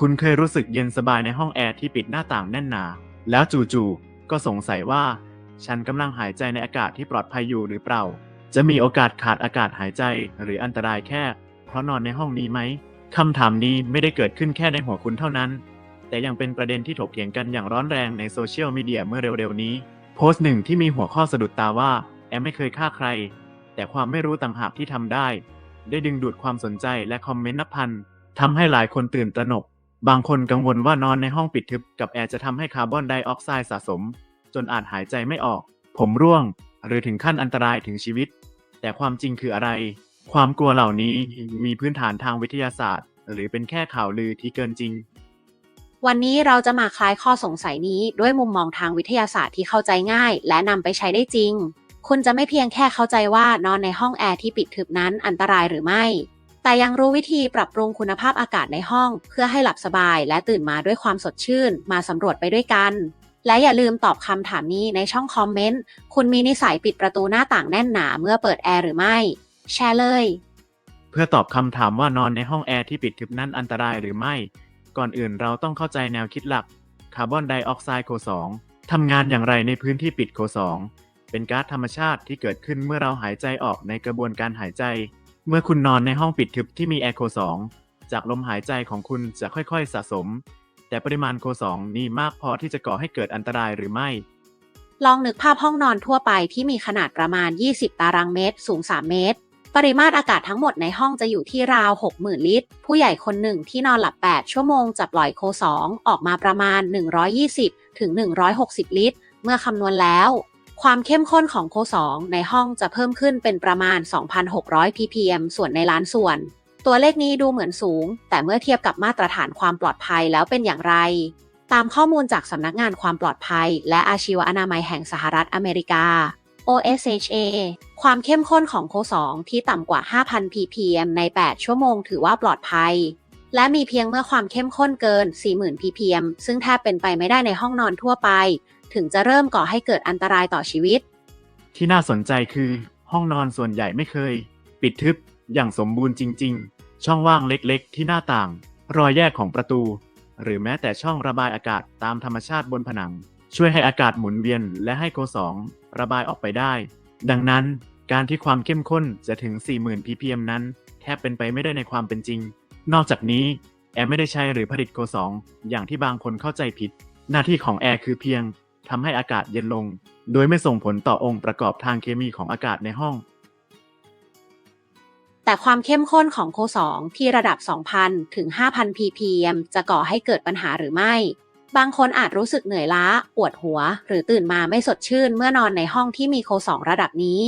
คุณเคยรู้สึกเย็นสบายในห้องแอร์ที่ปิดหน้าต่างแน่นหนา แล้วจู่ๆ ก็สงสัยว่า ฉันกำลังหายใจในอากาศที่ปลอดภัยอยู่หรือเปล่า จะมีโอกาสขาดอากาศหายใจหรืออันตรายแค่ เพราะนอนในห้องนี้ไหม คำถามนี้ไม่ได้เกิดขึ้นแค่ในหัวคุณเท่านั้น แต่ยังเป็นประเด็นที่ถกเถียงกันอย่างร้อนแรงในโซเชียลมีเดียเมื่อเร็วๆนี้ โพสต์หนึ่งที่มีหัวข้อสะดุดตาว่า แอมไม่เคยฆ่าใคร แต่ความไม่รู้ต่างหากที่ทำได้ ได้ดึงดูดความสนใจและคอมเมนต์นับพันทำให้หลายคนตื่นตระหนก บางคนกังวลว่านอนในห้องปิดทึบกับแอร์จะทำให้คาร์บอนไดออกไซด์สะสม จนอาจหายใจไม่ออก ผมร่วง หรือถึงขั้นอันตรายถึงชีวิต แต่ความจริงคืออะไร ความกลัวเหล่านี้มีพื้นฐานทางวิทยาศาสตร์ หรือเป็นแค่ข่าวลือที่เกินจริง วันนี้เราจะมาคลายข้อสงสัยนี้ด้วยมุมมองทางวิทยาศาสตร์ที่เข้าใจง่าย และนำไปใช้ได้จริง คุณจะไม่เพียงแค่เข้าใจว่านอนในห้องแอร์ที่ปิดทึบนั้นอันตรายหรือไม่ แต่ยังรู้วิธีปรับปรุงคุณภาพอากาศในห้อง เพื่อให้หลับสบายและตื่นมาด้วยความสดชื่น มาสำรวจไปด้วยกัน และอย่าลืมตอบคำถามนี้ในช่องคอมเมนต์ คุณมีนิสัยปิดประตูหน้าต่างแน่นหนาเมื่อเปิดแอร์หรือไม่ แชร์เลย เพื่อตอบคำถามว่านอนในห้องแอร์ที่ปิดทึบนั้นอันตรายหรือไม่ ก่อนอื่นเราต้องเข้าใจแนวคิดหลัก คาร์บอนไดออกไซด์โค2ทำงานอย่างไรในพื้นที่ปิดโค2เป็นก๊าซธรรมชาติที่เกิดขึ้นเมื่อเราหายใจออกในกระบวนการหายใจ เมื่อคุณนอนในห้องปิดทึบที่มีแอร์โค2จากลมหายใจของคุณจะค่อยๆสะสม แต่ปริมาณโค2นี้มากพอที่จะก่อให้เกิดอันตรายหรือไม่ ลองนึกภาพห้องนอนทั่วไปที่มีขนาดประมาณ 20 ตารางเมตร สูง 3 เมตร ปริมาตรอากาศทั้งหมดในห้องจะอยู่ที่ราว 60,000 ลิตร ผู้ใหญ่คนหนึ่งที่นอนหลับ 8 ชั่วโมงจะปล่อยโค2ออกมาประมาณ 120 ถึง 160 ลิตร เมื่อคำนวณแล้ว ความเข้มข้นของโค 2 ในห้องจะเพิ่มขึ้นเป็นประมาณ 2,600 ppm ส่วนในล้านส่วน ตัวเลขนี้ดูเหมือนสูง แต่เมื่อเทียบกับมาตรฐานความปลอดภัยแล้วเป็นอย่างไร ตามข้อมูลจากสำนักงานความปลอดภัย และอาชีวอนามัยแห่งสหรัฐอเมริกา OSHA ความเข้มข้นของโค 2 ที่ต่ำกว่า 5,000 ppm ใน 8 ชั่วโมงถือว่าปลอดภัย และมีเพียงเมื่อความเข้มข้นเกิน 40,000 ppm ซึ่งแทบเป็นไปไม่ได้ในห้องนอนทั่วไป ถึงจะเริ่มก่อให้เกิดอันตรายต่อชีวิต ที่น่าสนใจคือห้องนอนส่วนใหญ่ไม่เคย ปิดทึบอย่างสมบูรณ์จริง ๆ ช่องว่างเล็กๆ ที่หน้าต่าง รอยแยกของประตู หรือแม้แต่ช่องระบายอากาศตามธรรมชาติบนผนัง ช่วยให้อากาศหมุนเวียนและให้โคสองระบายออกไปได้ ดังนั้นการที่ความเข้มข้นจะถึง 40,000 ppm นั้น แทบเป็นไปไม่ได้ในความเป็นจริง นอกจากนี้แอร์ไม่ได้ใช้หรือผลิตโคสองอย่างที่บางคนเข้าใจผิด หน้าที่ของแอร์คือเพียง ทำให้อากาศเย็นลง โดยไม่ส่งผลต่อองค์ประกอบทางเคมีของอากาศในห้อง แต่ความเข้มข้นของโค 2 ที่ระดับ 2,000 ถึง 5,000 ppm จะก่อให้เกิดปัญหาหรือไม่ บางคนอาจรู้สึกเหนื่อยล้า ปวดหัว หรือตื่นมาไม่สดชื่นเมื่อนอนในห้องที่มีโค 2 ระดับนี้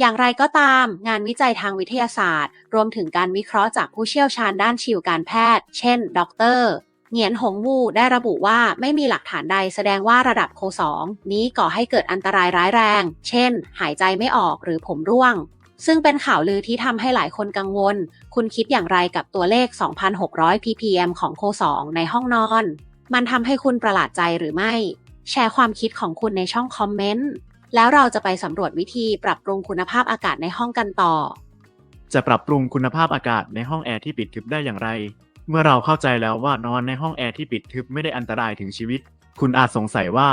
อย่างไรก็ตาม งานวิจัยทางวิทยาศาสตร์ รวมถึงการวิเคราะห์จากผู้เชี่ยวชาญด้านชีวการแพทย์ เช่น ดร เหงียนหงวูได้ระบุว่าไม่มีหลักฐานใดแสดงว่าระดับโค2นี้ก่อให้เกิดอันตรายร้ายแรง เช่น หายใจไม่ออกหรือผมร่วง ซึ่งเป็นข่าวลือที่ทำให้หลายคนกังวล คุณคิดอย่างไรกับตัวเลข 2,600 ppm ของโค2ในห้องนอน มันทำให้คุณประหลาดใจหรือไม่ แชร์ความคิดของคุณในช่องคอมเมนต์ แล้วเราจะไปสำรวจวิธีปรับปรุงคุณภาพอากาศในห้องกันต่อ จะปรับปรุงคุณภาพอากาศในห้องแอร์ที่ปิดทึบได้อย่างไร เมื่อเราเข้าใจแล้วว่านอนในห้องแอร์ที่ปิดทึบไม่ได้อันตรายถึงชีวิต คุณอาจสงสัยว่า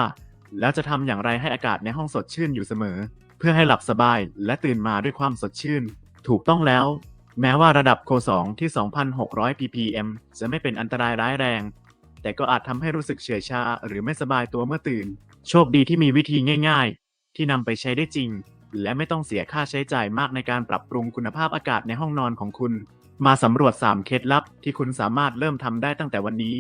แล้วจะทำอย่างไรให้อากาศในห้องสดชื่นอยู่เสมอ เพื่อให้หลับสบายและตื่นมาด้วยความสดชื่น ถูกต้องแล้ว แม้ว่าระดับโค2ที่ 2,600 ppm จะไม่เป็นอันตรายร้ายแรง แต่ก็อาจทำให้รู้สึกเฉื่อยชาหรือไม่สบายตัวเมื่อตื่น โชคดีที่มีวิธีง่าย ๆ ที่นำไปใช้ได้จริง และไม่ต้องเสียค่าใช้จ่ายมากในการปรับปรุงคุณภาพอากาศในห้องนอนของคุณ มาสำรวจ 3 เคล็ดลับที่คุณสามารถเริ่มทำได้ตั้งแต่วันนี้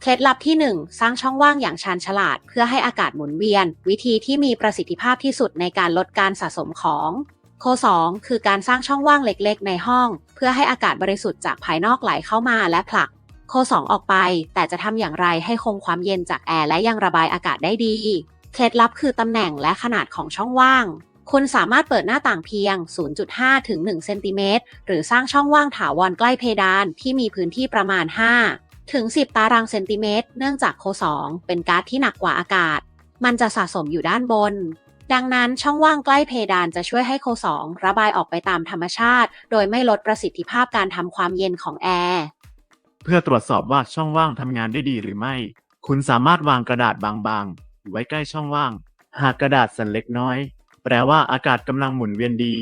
เคล็ดลับที่ 1 สร้างช่องว่างอย่างชาญฉลาด เพื่อให้อากาศหมุนเวียน วิธีที่มีประสิทธิภาพที่สุดในการลดการสะสมของข้อ2คือการสร้างช่องว่างเล็กๆ ในห้อง เพื่อให้อากาศบริสุทธิ์จากภายนอกไหลเข้ามาและผลักข้อ2ออกไป แต่จะทำอย่างไรให้คงความเย็นจากแอร์และยังระบายอากาศได้ดี เคล็ดลับคือตำแหน่งและขนาดของช่องว่าง คุณสามารถเปิดหน้าต่างเพียง 0.5 ถึง 1 เซนติเมตร หรือสร้างช่องว่างถาวรใกล้เพดานที่มีพื้นที่ประมาณ 5 ถึง 10 ตารางเซนติเมตร เนื่องจากโค 2 เป็นก๊าซที่หนักกว่าอากาศ มันจะสะสมอยู่ด้านบน ดังนั้นช่องว่างใกล้เพดานจะช่วยให้โค 2 ระบายออกไปตามธรรมชาติ โดยไม่ลดประสิทธิภาพการทำความเย็นของแอร์เพื่อตรวจสอบว่าช่องว่างทำงานได้ดีหรือไม่ คุณสามารถวางกระดาษบางๆ ไว้ใกล้ช่องว่าง หากกระดาษสั่นเล็กน้อย แปลว่าอากาศกำลังหมุนเวียนดี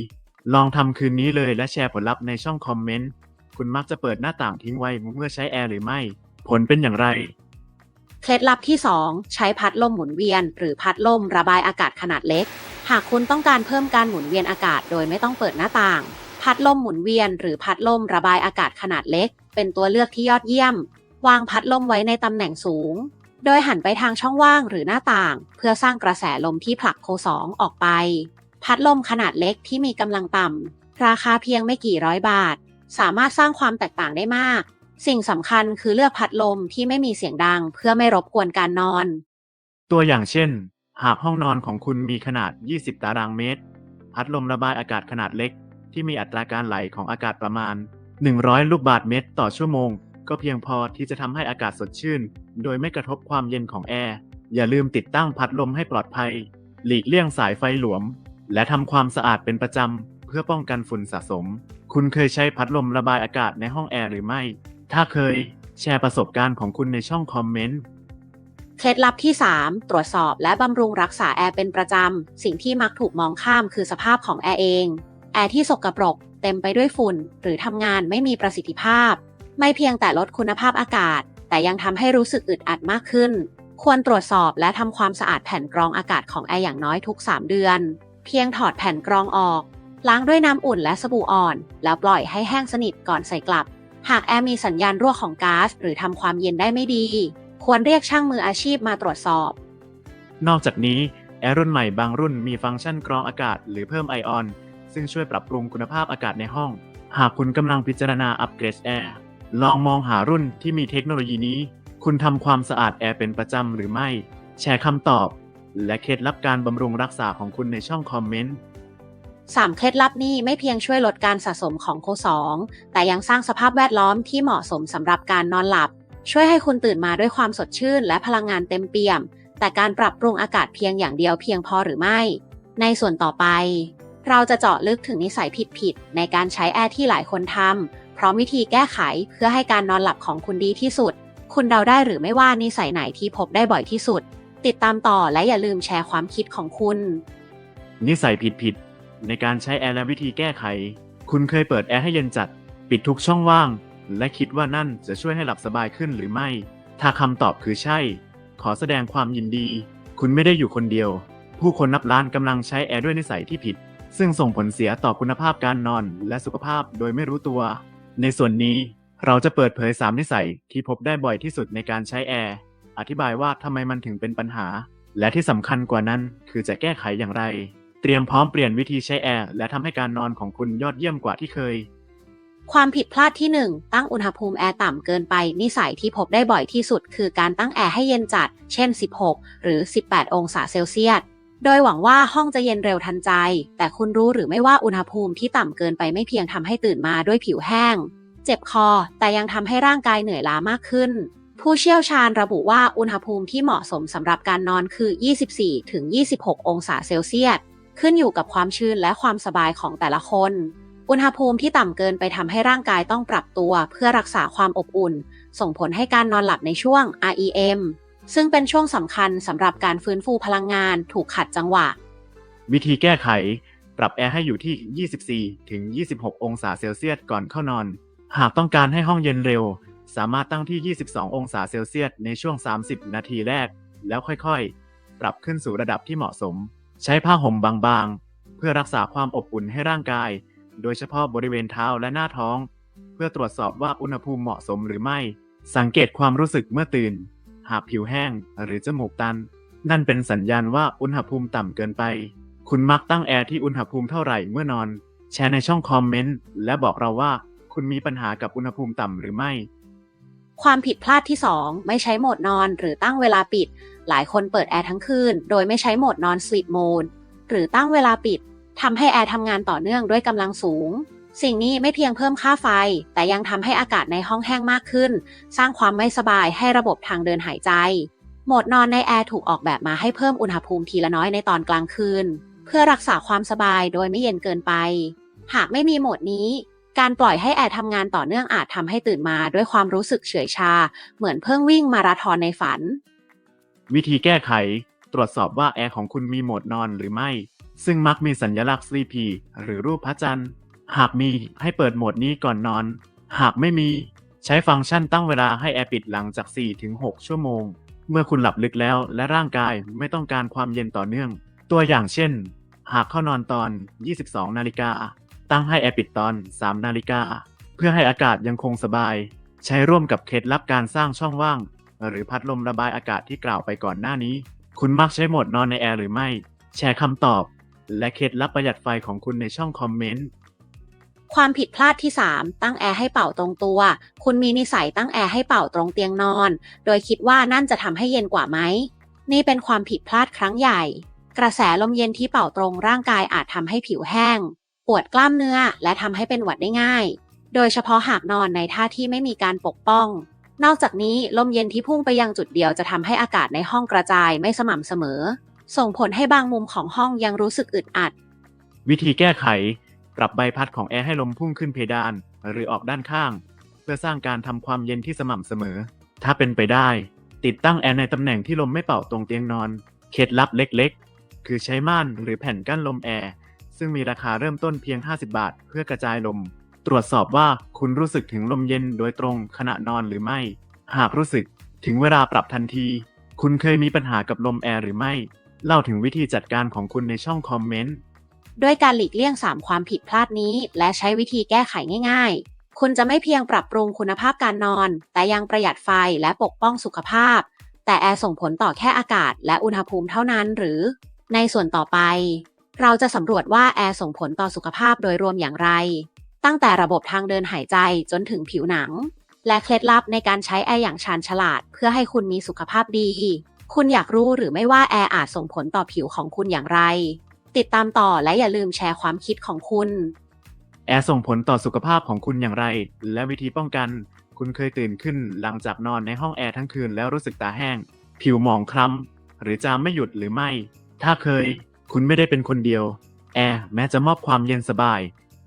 ลองทำคืนนี้เลยและแชร์ผลลัพธ์ในช่องคอมเมนต์ คุณมักจะเปิดหน้าต่างทิ้งไว้เมื่อใช้แอร์หรือไม่ ผลเป็นอย่างไร เคล็ดลับที่ 2 ใช้พัดลมหมุนเวียน หรือพัดลมระบายอากาศขนาดเล็ก หากคุณต้องการเพิ่มการหมุนเวียนอากาศโดยไม่ต้องเปิดหน้าต่าง พัดลมหมุนเวียน หรือพัดลมระบายอากาศขนาดเล็ก เป็นตัวเลือกที่ยอดเยี่ยม วางพัดลมไว้ในตำแหน่งสูง โดยหันไปทางช่องว่างหรือหน้าต่าง เพื่อสร้างกระแสลมที่ผลักโคสองออกไป พัดลมขนาดเล็กที่มีกำลังต่ำ ราคาเพียงไม่กี่ร้อยบาท สามารถสร้างความแตกต่างได้มาก สิ่งสำคัญคือเลือกพัดลมที่ไม่มีเสียงดัง เพื่อไม่รบกวนการนอน ตัวอย่างเช่น หากห้องนอนของคุณมีขนาด 20 ตารางเมตร พัดลมระบายอากาศขนาดเล็ก ที่มีอัตราการไหลของอากาศประมาณ 100 ลูกบาศก์เมตร ต่อชั่วโมง ก็เพียงพอที่จะทำให้อากาศสดชื่น โดยไม่กระทบความเย็นของแอร์ อย่าลืมติดตั้งพัดลมให้ปลอดภัย หลีกเลี่ยงสายไฟหลวม และทำความสะอาดเป็นประจำ เพื่อป้องกันฝุ่นสะสม คุณเคยใช้พัดลมระบายอากาศในห้องแอร์หรือไม่ ถ้าเคย แชร์ประสบการณ์ของคุณในช่องคอมเมนต์เคล็ดลับที่ 3 ตรวจสอบและบำรุงรักษาแอร์เป็นประจำ สิ่งที่มักถูกมองข้ามคือสภาพของแอร์เอง แอร์ที่สกปรก เต็มไปด้วยฝุ่น หรือทำงานไม่มีประสิทธิภาพ ไม่เพียงแต่ลดคุณภาพอากาศ แต่ยังทำให้รู้สึกอึดอัดมากขึ้น ควรตรวจสอบและทำความสะอาดแผ่นกรองอากาศของแอร์อย่างน้อยทุก 3 เดือน เพียงถอดแผ่นกรองออก ล้างด้วยน้ำอุ่นและสบู่อ่อน แล้วปล่อยให้แห้งสนิทก่อนใส่กลับ หากแอร์มีสัญญาณรั่วของก๊าซหรือทำความเย็นได้ไม่ดี ควรเรียกช่างมืออาชีพมาตรวจสอบ นอกจากนี้แอร์รุ่นใหม่บางรุ่นมีฟังก์ชันกรองอากาศ หรือเพิ่มไอออน ซึ่งช่วยปรับปรุงคุณภาพอากาศในห้อง หากคุณกำลังพิจารณาอัปเกรดแอร์ ลองมองหารุ่นที่มีเทคโนโลยีนี้ คุณทำความสะอาดแอร์เป็นประจำหรือไม่ แชร์คำตอบ และเคล็ดลับการบำรุงรักษาของคุณในช่องคอมเมนต์ 3 เคล็ดลับนี้ไม่เพียงช่วยลดการสะสมของโคสองแต่ยังสร้างสภาพแวดล้อมที่เหมาะสมสำหรับการนอนหลับ ช่วยให้คุณตื่นมาด้วยความสดชื่น และพลังงานเต็มเปี่ยม แต่การปรับปรุงอากาศเพียงอย่างเดียวเพียงพอหรือไม่ ในส่วนต่อไป เราจะเจาะลึกถึงนิสัยผิดๆในการใช้แอร์ที่หลายคนทำ พร้อมวิธีแก้ไขเพื่อให้การนอนหลับของคุณดีที่สุด คุณเดาได้หรือไม่ว่านิสัยไหนที่พบได้บ่อยที่สุด ติดตามต่อและอย่าลืมแชร์ความคิดของคุณ นิสัยผิดๆในการใช้แอร์และวิธีแก้ไข คุณเคยเปิดแอร์ให้เย็นจัด ปิดทุกช่องว่าง และคิดว่านั่นจะช่วยให้หลับสบายขึ้นหรือไม่ ถ้าคำตอบคือใช่ ขอแสดงความยินดี คุณไม่ได้อยู่คนเดียว ผู้คนนับล้านกำลังใช้แอร์ด้วยนิสัยที่ผิดซึ่งส่งผลเสียต่อคุณภาพการนอนและสุขภาพโดยไม่รู้ตัว ในส่วนนี้เราจะเปิดเผย 3 นิสัยที่พบได้บ่อยที่สุดในการใช้แอร์อธิบายว่าทำไมมันถึงเป็นปัญหา และที่สำคัญกว่านั้นคือจะแก้ไขอย่างไร เตรียมพร้อมเปลี่ยนวิธีใช้แอร์และทำให้การนอนของคุณยอดเยี่ยมกว่าที่เคย ความผิดพลาดที่ 1 ตั้งอุณหภูมิแอร์ต่ำเกินไป นิสัยที่พบได้บ่อยที่สุด คือการตั้งแอร์ให้เย็นจัด เช่น 16 หรือ 18 องศาเซลเซียส โดยหวังว่าห้องจะเย็นเร็วทันใจ แต่คุณรู้หรือไม่ว่าอุณหภูมิที่ต่ำเกินไปไม่เพียงทำให้ตื่นมาด้วยผิวแห้ง เจ็บคอ แต่ยังทำให้ร่างกายเหนื่อยล้ามากขึ้น ผู้เชี่ยวชาญระบุว่าอุณหภูมิที่เหมาะสมสำหรับการนอนคือ 24ถึง26 องศาเซลเซียส ขึ้นอยู่กับความชื้นและความสบายของแต่ละคน อุณหภูมิที่ต่ำเกินไปทำให้ร่างกายต้องปรับตัว เพื่อรักษาความอบอุ่น ส่งผลให้การนอนหลับในช่วง REM ซึ่งเป็นช่วงสำคัญสำหรับการฟื้นฟูพลังงานถูกขัดจังหวะ วิธีแก้ไข ปรับแอร์ให้อยู่ที่ 24 ถึง 26 องศาเซลเซียสก่อนเข้านอน หากต้องการให้ห้องเย็นเร็ว สามารถตั้งที่ 22 องศาเซลเซียสในช่วง 30 นาทีแรก แล้วค่อยๆ ปรับขึ้นสู่ระดับที่เหมาะสม ใช้ผ้าห่มบางๆ เพื่อรักษาความอบอุ่นให้ร่างกาย โดยเฉพาะบริเวณเท้าและหน้าท้อง เพื่อตรวจสอบว่าอุณหภูมิเหมาะสมหรือไม่ สังเกตความรู้สึกเมื่อตื่น หากผิวแห้งหรือจมูกตัน นั่นเป็นสัญญาณว่าอุณหภูมิต่ำเกินไป คุณมักตั้งแอร์ที่อุณหภูมิเท่าไหร่เมื่อนอน แชร์ในช่องคอมเมนต์และบอกเราว่าคุณมีปัญหากับอุณหภูมิต่ำหรือไม่ ความผิดพลาดที่ 2 ไม่ใช้โหมดนอนหรือตั้งเวลาปิด หลายคนเปิดแอร์ทั้งคืนโดยไม่ใช้โหมดนอน sleep mode หรือตั้งเวลาปิดทำให้แอร์ทำงานต่อเนื่องด้วยกำลังสูง สิ่งนี้ไม่เพียงเพิ่มค่าไฟ แต่ยังทำให้อากาศในห้องแห้งมากขึ้น สร้างความไม่สบายให้ระบบทางเดินหายใจ โหมดนอนในแอร์ถูกออกแบบมาให้เพิ่มอุณหภูมิทีละน้อยในตอนกลางคืน เพื่อรักษาความสบายโดยไม่เย็นเกินไป หากไม่มีโหมดนี้ การปล่อยให้แอร์ทำงานต่อเนื่องอาจทำให้ตื่นมาด้วยความรู้สึกเฉื่อยชา เหมือนเพิ่งวิ่งมาราธอนในฝัน วิธีแก้ไข ตรวจสอบว่าแอร์ของคุณมีโหมดนอนหรือไม่ ซึ่งมักมีสัญลักษณ์ sleepy หรือรูปพระจันทร์ หากมีให้เปิดโหมดนี้ก่อนนอน หากไม่มีใช้ฟังก์ชันตั้งเวลาให้แอร์ปิดหลังจาก 4-6 ชั่วโมง เมื่อคุณหลับลึกแล้วและร่างกายไม่ต้องการความเย็นต่อเนื่อง ตัวอย่างเช่น หากเข้านอนตอน 22 นาฬิกา ตั้งให้แอร์ปิดตอน 3 นาฬิกา เพื่อให้อากาศยังคงสบาย ใช้ร่วมกับเคล็ดลับการสร้างช่องว่าง หรือพัดลมระบายอากาศที่กล่าวไปก่อนหน้านี้ คุณมักใช้โหมดนอนในแอร์หรือไม่ แชร์คำตอบ และเคล็ดลับประหยัดไฟของคุณในช่องคอมเมนต์ ความผิดพลาดที่ 3 ตั้งแอร์ให้เป่าตรงตัว คุณมีนิสัยตั้งแอร์ให้เป่าตรงเตียงนอน โดยคิดว่านั่นจะทำให้เย็นกว่าไหม นี่เป็นความผิดพลาดครั้งใหญ่ กระแสลมเย็นที่เป่าตรงร่างกายอาจทำให้ผิวแห้ง ปวดกล้ามเนื้อ และทำให้เป็นหวัดได้ง่าย โดยเฉพาะหากนอนในท่าที่ไม่มีการปกป้อง นอกจากนี้ลมเย็นที่พุ่งไปยังจุดเดียวจะทำให้อากาศในห้องกระจายไม่สม่ำเสมอ ส่งผลให้บางมุมของห้องยังรู้สึกอึดอัด วิธีแก้ไข ปรับใบพัดของแอร์ให้ลมพุ่งขึ้นเพดาน หรือออกด้านข้าง เพื่อสร้างการทำความเย็นที่สม่ำเสมอ ถ้าเป็นไปได้ ติดตั้งแอร์ในตำแหน่งที่ลมไม่เป่าตรงเตียงนอน เคล็ดลับเล็กๆ คือใช้ม่านหรือแผ่นกั้นลมแอร์ซึ่งมีราคาเริ่มต้นเพียง 50 บาท เพื่อกระจายลม ตรวจสอบว่าคุณรู้สึกถึงลมเย็นโดยตรงขณะนอนหรือไม่ หากรู้สึกถึงเวลาปรับทันที คุณเคยมีปัญหากับลมแอร์หรือไม่ เล่าถึงวิธีจัดการของคุณในช่องคอมเมนต์ ด้วยการหลีกเลี่ยง 3 ความผิดพลาดนี้ และใช้วิธีแก้ไขง่าย ๆ คุณจะไม่เพียงปรับปรุงคุณภาพการนอน แต่ยังประหยัดไฟและปกป้องสุขภาพ แต่แอร์ส่งผลต่อแค่อากาศ และอุณหภูมิเท่านั้นหรือ ในส่วนต่อไป เราจะสำรวจว่าแอร์ส่งผลต่อสุขภาพโดยรวมอย่างไร ตั้งแต่ระบบทางเดินหายใจจนถึงผิวหนัง และเคล็ดลับในการใช้แอร์อย่างชาญฉลาด เพื่อให้คุณมีสุขภาพดี คุณอยากรู้หรือไม่ว่าแอร์อาจส่งผลต่อผิวของคุณอย่างไร ติดตามต่อและอย่าลืมแชร์ความคิดของคุณ แอร์ส่งผลต่อสุขภาพของคุณอย่างไร และวิธีป้องกัน คุณเคยตื่นขึ้นหลังจากนอนในห้องแอร์ทั้งคืนแล้วรู้สึกตาแห้ง ผิวหมองคล้ำหรือจามไม่หยุดหรือไม่ ถ้าเคย คุณไม่ได้เป็นคนเดียว แอร์แม้จะมอบความเย็นสบาย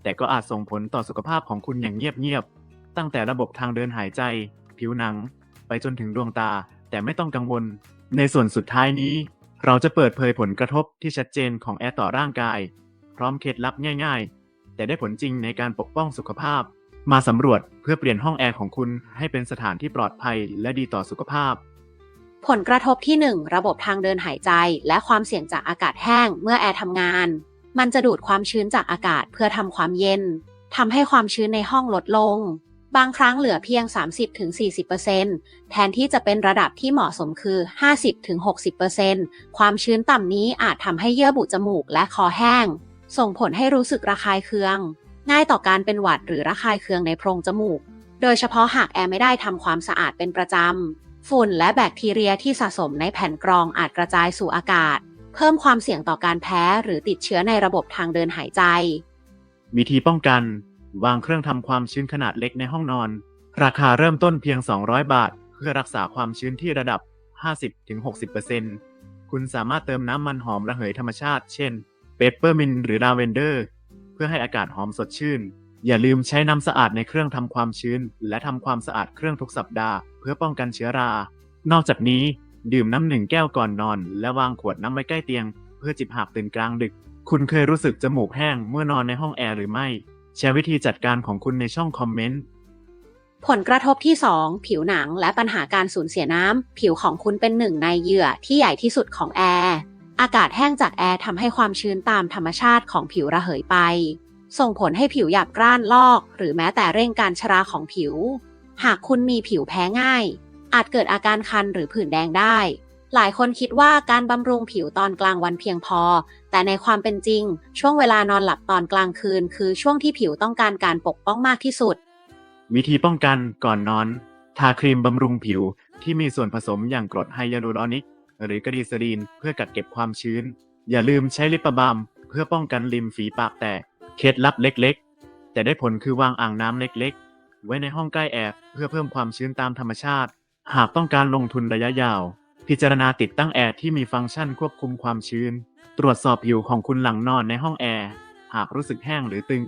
แต่ก็อาจส่งผลต่อสุขภาพของคุณอย่างเงียบๆตั้งแต่ระบบทางเดินหายใจ ผิวหนัง ไปจนถึงดวงตา แต่ไม่ต้องกังวล ในส่วนสุดท้ายนี้ เราจะเปิดเผยผลกระทบที่ชัดเจนของแอร์ต่อร่างกาย พร้อมเคล็ดลับง่าย ๆ แต่ได้ผลจริงในการปกป้องสุขภาพ มาสำรวจเพื่อเปลี่ยนห้องแอร์ของคุณให้เป็นสถานที่ปลอดภัยและดีต่อสุขภาพ ผลกระทบที่ 1 ระบบทางเดินหายใจ และความเสี่ยงจากอากาศแห้งเมื่อแอร์ทำงาน มันจะดูดความชื้นจากอากาศเพื่อทำความเย็นทำให้ความชื้นในห้องลดลง บางครั้งเหลือเพียง 30-40%แทนที่จะเป็นระดับที่เหมาะสมคือ 50-60%ความชื้นต่ำนี้อาจทำให้เยื่อบุจมูกและคอแห้ง ส่งผลให้รู้สึกระคายเคือง ง่ายต่อการเป็นหวัดหรือระคายเคืองในโพรงจมูก โดยเฉพาะหากแอร์ไม่ได้ทำความสะอาดเป็นประจำ ฝุ่นและแบคทีเรียที่สะสมในแผ่นกรองอาจกระจายสู่อากาศ เพิ่มความเสี่ยงต่อการแพ้หรือติดเชื้อในระบบทางเดินหายใจ วิธีป้องกัน วางเครื่องทำความชื้นขนาดเล็กในห้องนอน ราคาเริ่มต้นเพียง 200 บาท เพื่อรักษาความชื้นที่ระดับ 50-60%คุณสามารถเติมน้ำมันหอมระเหยธรรมชาติ เช่น เปปเปอร์มินหรือลาเวนเดอร์ เพื่อให้อากาศหอมสดชื่น อย่าลืมใช้น้ำสะอาดในเครื่องทำความชื้น และทำความสะอาดเครื่องทุกสัปดาห์ เพื่อป้องกันเชื้อรา นอกจากนี้ดื่มน้ำหนึ่งแก้วก่อนนอน และวางขวดน้ำไว้ใกล้เตียง เพื่อจิบหากตื่นกลางดึก คุณเคยรู้สึกจมูกแห้งเมื่อนอนในห้องแอร์หรือไม่ แชร์วิธีจัดการของคุณในช่องคอมเมนต์ ผลกระทบที่ 2 ผิวหนังและปัญหาการสูญเสียน้ำ ผิวของคุณเป็นหนึ่งในเหยื่อที่ใหญ่ที่สุดของแอร์อากาศแห้งจากแอร์ทำให้ความชื้นตามธรรมชาติของผิวระเหยไป ส่งผลให้ผิวหยาบกร้านลอก หรือแม้แต่เร่งการชราของผิว หากคุณมีผิวแพ้ง่าย อาจเกิดอาการคันหรือผื่นแดงได้ หลายคนคิดว่าการบำรุงผิวตอนกลางวันเพียงพอ แต่ในความเป็นจริง ช่วงเวลานอนหลับตอนกลางคืน คือช่วงที่ผิวต้องการการปกป้องมากที่สุด วิธีป้องกันก่อนนอน ทาครีมบำรุงผิวที่มีส่วนผสมอย่างกรดไฮยาลูรอนิก หรือกระดีซาลีนเพื่อกักเก็บความชื้น อย่าลืมใช้ลิปบาล์มเพื่อป้องกันริมฝีปากแตกเคล็ดลับเล็กๆ แต่ได้ผลคือวางอ่างน้ำเล็กๆ ไว้ในห้องใกล้แอร์เพื่อเพิ่มความชื้นตามธรรมชาติ หากต้องการลงทุนระยะยาว พิจารณาติดตั้งแอร์ที่มีฟังก์ชันควบคุมความชื้น ตรวจสอบผิวของคุณหลังนอนในห้องแอร์หากรู้สึกแห้งหรือตึง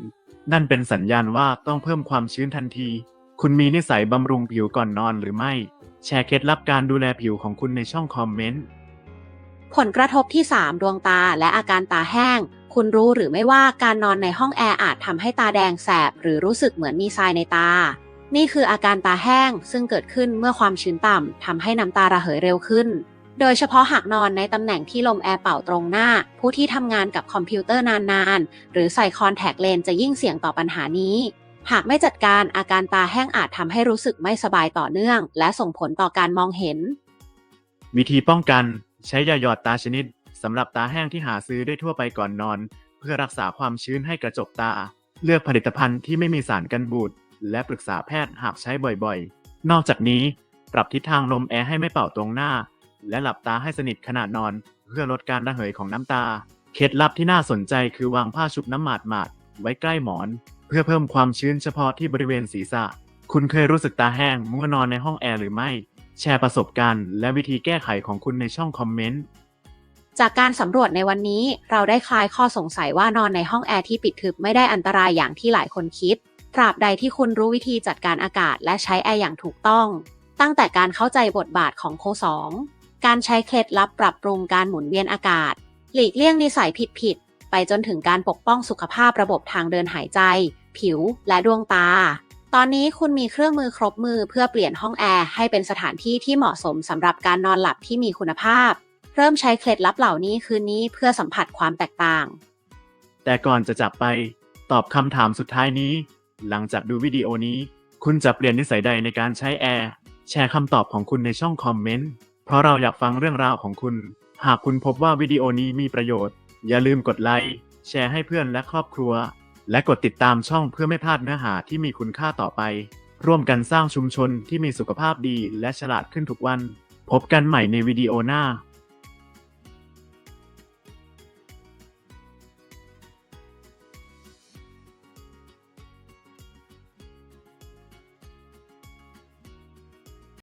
นั่นเป็นสัญญาณว่าต้องเพิ่มความชื้นทันที คุณมีนิสัยบำรุงผิวก่อนนอนหรือไม่ แชร์เคล็ดลับการดูแลผิวของคุณในช่องคอมเมนต์ ผลกระทบที่ 3 ดวงตาและอาการตาแห้ง คุณรู้หรือไม่ว่าการนอนในห้องแอร์อาจทำให้ตาแดงแสบ หรือรู้สึกเหมือนมีทรายในตา นี่คืออาการตาแห้งซึ่งเกิดขึ้นเมื่อความชื้นต่ำทำให้น้ำตาระเหยเร็วขึ้น โดยเฉพาะหากนอนในตำแหน่งที่ลมแอร์เป่าตรงหน้า ผู้ที่ทำงานกับคอมพิวเตอร์นานๆ หรือใส่คอนแทคเลนส์จะยิ่งเสี่ยงต่อปัญหานี้ หากไม่จัดการอาการตาแห้งอาจทำให้รู้สึกไม่สบายต่อเนื่อง และส่งผลต่อการมองเห็น วิธีป้องกันใช้ยาหยอดตาชนิดสำหรับตาแห้งที่หาซื้อได้ทั่วไปก่อนนอน เพื่อรักษาความชื้นให้กระจกตา เลือกผลิตภัณฑ์ที่ไม่มีสารกันบูดและปรึกษาแพทย์หากใช้บ่อยๆ นอกจากนี้ ปรับทิศทางลมแอร์ให้ไม่เป่าตรงหน้า และหลับตาให้สนิทขณะนอน เพื่อลดการระเหยของน้ำตา เคล็ดลับที่น่าสนใจคือวางผ้าชุบน้ำหมาดหมาดไว้ใกล้หมอน เพื่อเพิ่มความชื้นเฉพาะที่บริเวณศีรษะ คุณเคยรู้สึกตาแห้งเมื่อนอนในห้องแอร์หรือไม่ แชร์ประสบการณ์ และวิธีแก้ไขของคุณในช่องคอมเมนต์จากการสำรวจในวันนี้ เราได้คลายข้อสงสัยว่านอนในห้องแอร์ที่ปิดทึบไม่ได้อันตรายอย่างที่หลายคนคิด ตราบใดที่คุณรู้วิธีจัดการอากาศและใช้แอร์อย่างถูกต้อง ตั้งแต่การเข้าใจบทบาทของโคสอง การใช้เคล็ดลับปรับปรุงการหมุนเวียนอากาศ หลีกเลี่ยงนิสัยผิดๆ ไปจนถึงการปกป้องสุขภาพระบบทางเดินหายใจ ผิว และดวงตา ตอนนี้คุณมีเครื่องมือครบมือเพื่อเปลี่ยนห้องแอร์ให้เป็นสถานที่ที่เหมาะสมสำหรับการนอนหลับที่มีคุณภาพ เริ่มใช้เคล็ดลับเหล่านี้คืนนี้เพื่อสัมผัสความแตกต่าง แต่ก่อนจะจากไป ตอบคำถามสุดท้ายนี้ หลังจากดูวิดีโอนี้ คุณจะเปลี่ยนนิสัยใดในการใช้แอร์ แชร์คำตอบของคุณในช่องคอมเมนต์ เพราะเราอยากฟังเรื่องราวของคุณ หากคุณพบว่าวิดีโอนี้มีประโยชน์ อย่าลืมกดไลค์ แชร์ให้เพื่อนและครอบครัว และกดติดตามช่องเพื่อไม่พลาดเนื้อหาที่มีคุณค่าต่อไป ร่วมกันสร้างชุมชนที่มีสุขภาพดีและฉลาดขึ้นทุกวัน พบกันใหม่ในวิดีโอหน้า